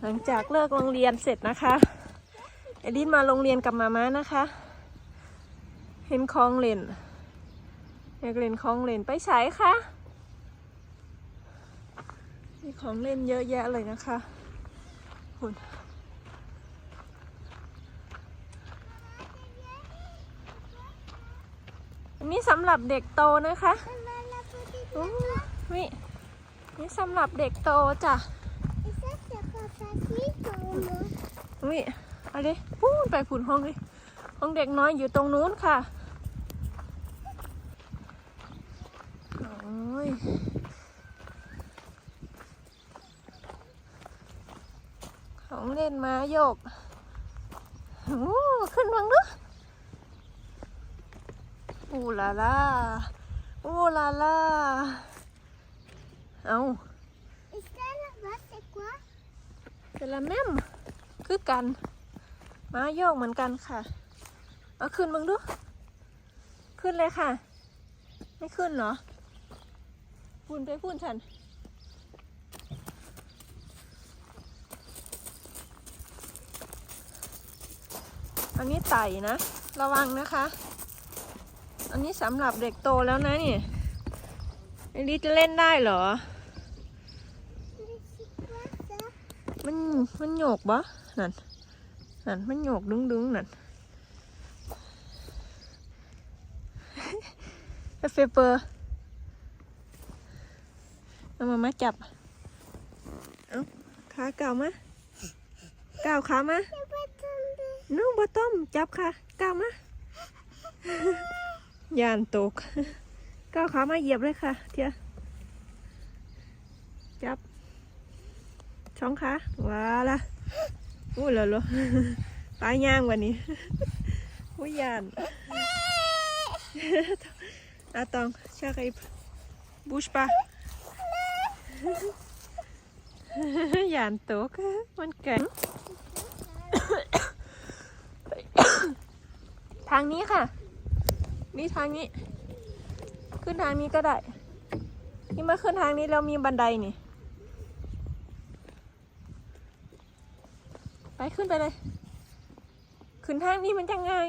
หลังจากเลิกโรงเรียนเสร็จนะคะไอดินมาโรงเรียนกับมาม่านะคะ เห็นคลองเล่นอยากเล่นคลองเล่นไปใช้คะมีของเล่นเยอะแยะเลยนะคะคุณอันนี้สำหรับเด็กโตนะคะ โอ้นี่ นี่สำหรับเด็กโตจ้ะ Et ça, c'est pas facile pour moi. วิเอาดิพูดไปผุนห้องดิห้องเด็กน้อยอยู่ตรงนู้นค่ะโอ้ยของเล่นมาโยกโอ้ขึ้นวังนึอูลาลาอูลาลา เอา Et ça, là-bas, c'est quoi เซราแมมคือกัน มาโยกเหมือนกันค่ะ เอาขึ้นมึงดู ขึ้นเลยค่ะ ไม่ขึ้นเหรอพูนไปพูนฉันอันนี้ไต่นะ ระวังนะคะ อันนี้สำหรับเด็กโตแล้วนะนี่ ไอ้ลิจะเล่นได้เหรอ Mais c'est quoi ça มันมันโยกบ่นั่นนั่นมันโยกดึงดึงๆนั่นเอฟเปอร์เอามามาจับ เอาขาเก่าวมาก้าวขามา C'est pas tombé. น้องบต้มจับค่ะก้าวมา ยานตก ก้าวขามาเหยียบเลยค่ะ เทียจับช่องขาว้าละอู้เหรอเหรอตายย่างวันนี้อุ้ยยานอาตองชาไกบูชปะยานตกมันแข็งทางนี้ค่ะ นี่ทางนี้ ขึ้นทางนี้ก็ได้ นี่มาขึ้นทางนี้แล้วมีบันไดนี่ ไปขึ้นไปเลย ขึ้นทางนี้มันจะง่าย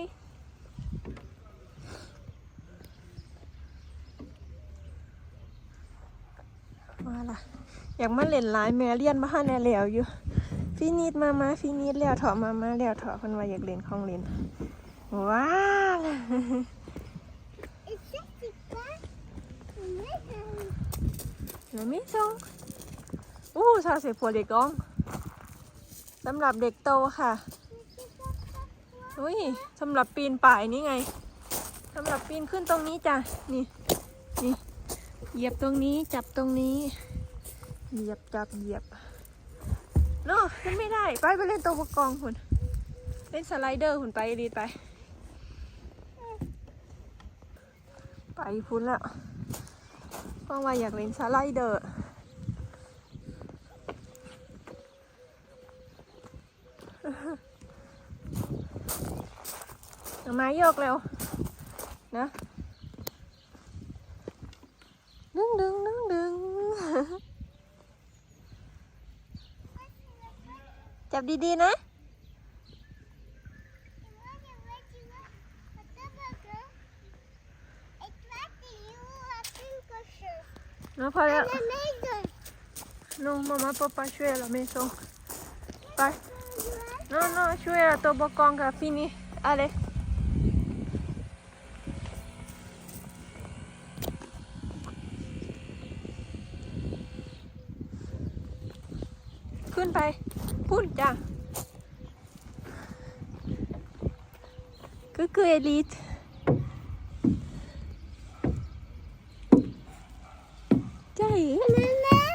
มาล่ะ อยากมาเล่นลายแม่เลียนมาห้าแนแล้วอยู่ฟีนิดมามาฟีนิดแล้วถอมามาแล้วถอคนว่าอยากเล่นของเล่นว้าว Mais, euh, เดี๋ยวมีส่งอู้ซาเสพัวเด็กกองสำหรับเด็กโตค่ะอุ้ยสำหรับปีนป่ายนี่ไงสำหรับปีนขึ้นตรงนี้จ้ะนี่นี่เหยียบตรงนี้จับตรงนี้ เหยียบจับเหยียบโน่ขึ้นไม่ได้ไปไปเล่นตัวประกองคุณเล่นสไลเดอร์คุณไปดีไป ไปพุ่นละ เพราะว่าอยากเล่นสไลเดอร์เอาไม้โยกเร็ว นะ ดึงดึงดึงดึงจับดี ๆ นะ มามาป๊าป้าช่วยเราไม่ส่งไปโน่โน่ช่วยตัวบกองกับฟินี่อะไรขึ้นไปพูดจ้ะก็คือเอลิทใช่ Maman,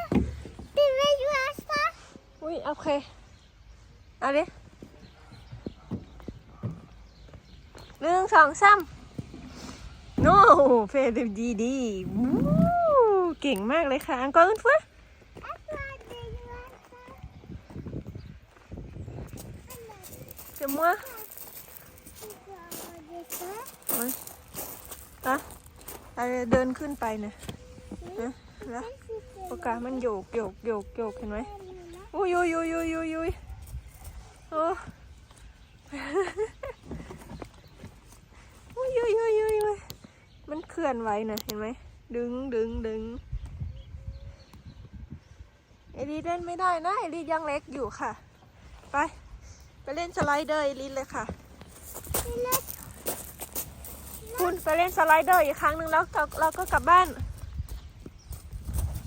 tu veux jouer à ça อุ้ยโอเคเอาดิหนึ่ง สองสามโน้เฟรดดีดีเก่งมากเลยค่ะอังกอร์อื่นฟ้า À toi de jouer à ça. เดี๋ยวมัว Tu peux regarder ça ไปเอาเดินขึ้นไปนะ Oui. แล้วปากกามันโยกโยกโยกโยกเห็นไหมอุ้ยอุ้ยอุ้ยอุ้ยอุ้ยอุ้ยโอ้้ยอุ้ยอุ้ยอุ้ยมันเคลื่อนไหวนะเห็นไหมดึงดึงดึงเอลีเล่นไม่ได้นะเอลียังเล็กอยู่ค่ะ ไปไปเล่นสไลเดอร์เอลีเลยค่ะคุณไปเล่นสไลเดอร์อีกครั้งหนึ่งแล้วเราก็กลับบ้าน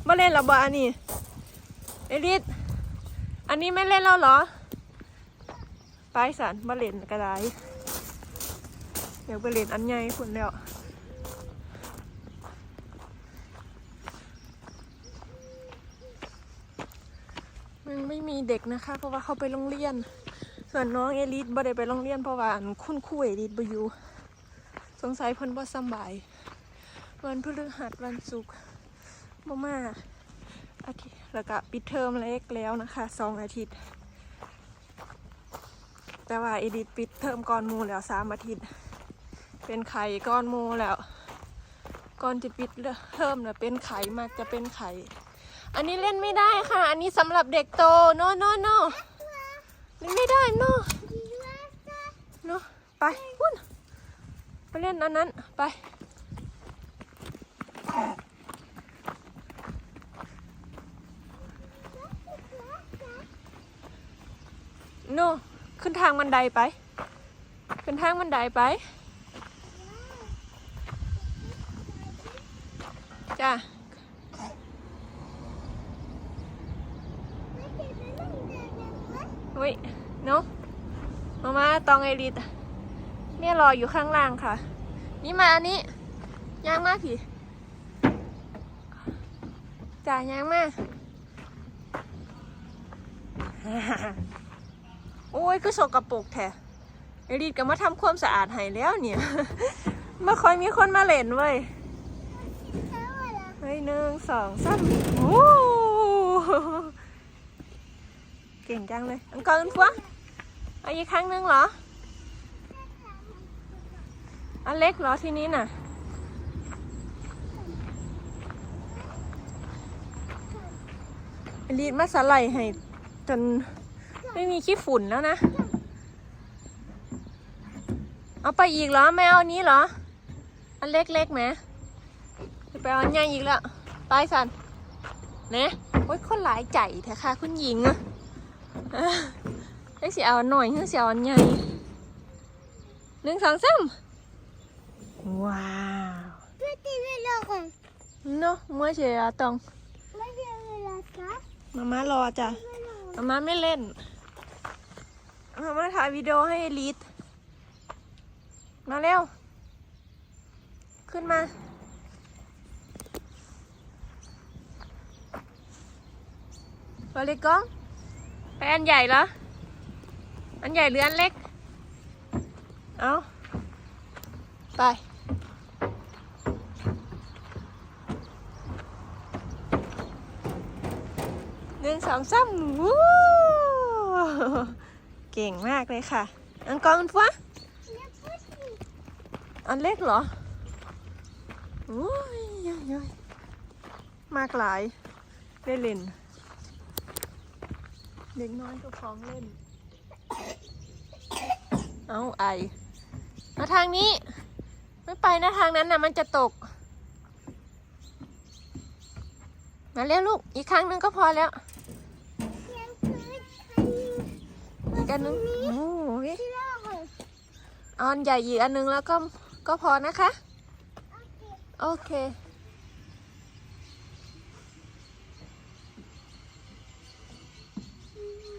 มาเล่นหรอบออันนี้เอลิสอันนี้ไม่เล่นแล้วเหรอ ไปสันมาเล่นก็ได เดี๋ยวไปเล่นอันใหญ่คุณแล้วมันไม่มีเด็กนะคะ เพราะว่าเขาไปโรงเรียน ส่วนน้องเอลิสบ่ได้ไปโรงเรียนเพราะว่าอันคุณครูเอลิสบ่อยู่สงสัยเพิ่นบ่สบาย วันพฤหัสวันศุกร์บ่มาอาทิตย์แล้วก็ปิดเทอมเล็กแล้วนะคะสองอาทิตย์ แต่ว่าเอีดิทปิดเทอมก่อนมูแล้วสามอาทิตย์ เป็นไข่ก้อนหมูแล้ว ก่อนจะปิดเทอมเนี่ยเป็นไข่มากจะเป็นไข่ อันนี้เล่นไม่ได้ค่ะ อันนี้สำหรับเด็กโตโนโนโนเล่นไม่ได้โนโนไปพุ่นไปเล่นอันนั้นไปโนขึ้นทางบันไดไป ขึ้นทางบันไดไป จ้าอุ้ยเนาะมามาตองไอริดแม่รออยู่ข้างล่างค่ะ นี่มาอันนี้ย่างมากพี่จ่ายย่างมากโอ้ยคือสกปรกแท้ไอรีดก็มาทำความสะอาดให้แล้วเนี่ยไม่ค่อยมีคนมาเล่นเว้ย ฮ้ยหนึ่งสองสามโอ้เก่งจังเลยอังกอร์อันฟัวเอาอีกครั้งหนึ่งเหรออันเล็กเหรอทีนี้น่ะรีดมาสไลให้จนไม่มีขี้ฝุ่นแล้วนะ เอาไปอีกเหรอไม่เอาอันนี้เหรอ อันเล็กๆไหม ไปเอาอันใหญ่อีกแล้วไปสันเนี่ยโอ้ยคนหลายใจแท้ค่ะคุณหญิงอะเอ้อได้สิเอาอันหน่อยเพื่อสิเอาอันใหญ่หนึ่งสองสามว้าวไม่ได้เวลาของเนาะเมื่อเช้าตองไม่ได้เวลาครับมามารอจ้ะมาม่าไม่เล่นมาม่าถ่ายวิดีโอให้เอลิสมาเร็ว ขึ้นมา ไปเลยก้องไปอันใหญ่เหรอ อันใหญ่หรืออันเล็ก เอาไป หนึ่งสองสามวู้เก่งมากเลยค่ะ อันกองอันฟัวอันเล็กเหรอโอ้ยยยยมากหลาย ได้เล่น เด็กน้อยก็ฟ้องเล่น เอาไอมาทางนี้ ไม่ไปนะทางนั้นนะมันจะตก มาเร็วลูก อีกครั้งหนึ่งก็พอแล้วอีกอันหนึงโอ้ยที่รอของเอาอันใหญ่อีกอันหนึงแล้วก็ก็พอนะคะ โอเค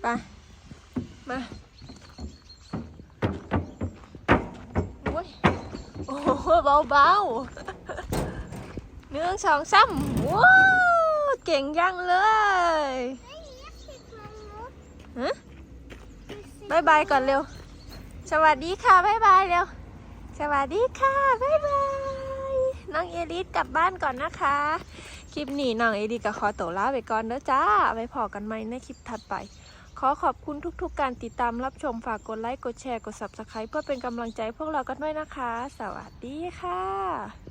ไป มา โอ้ย โอ้โหเบาๆหนึ่งสองสามว้าวเก่งยังเลยฮะบายบายก่อนเร็ว สวัสดีค่ะบายบายเร็ว สวัสดีค่ะบายบาย น้องเอลิสกลับบ้านก่อนนะคะ คลิปนี้น้องเอลิสก็ขอตัวลาไปก่อนเด้อจ้าไว้พอกันใหม่ในคลิปถัดไป ขอขอบคุณทุกๆ การติดตามรับชมฝากกดไลค์ กดแชร์ กด subscribe เพื่อเป็นกำลังใจพวกเรากันด้วยนะคะ สวัสดีค่ะ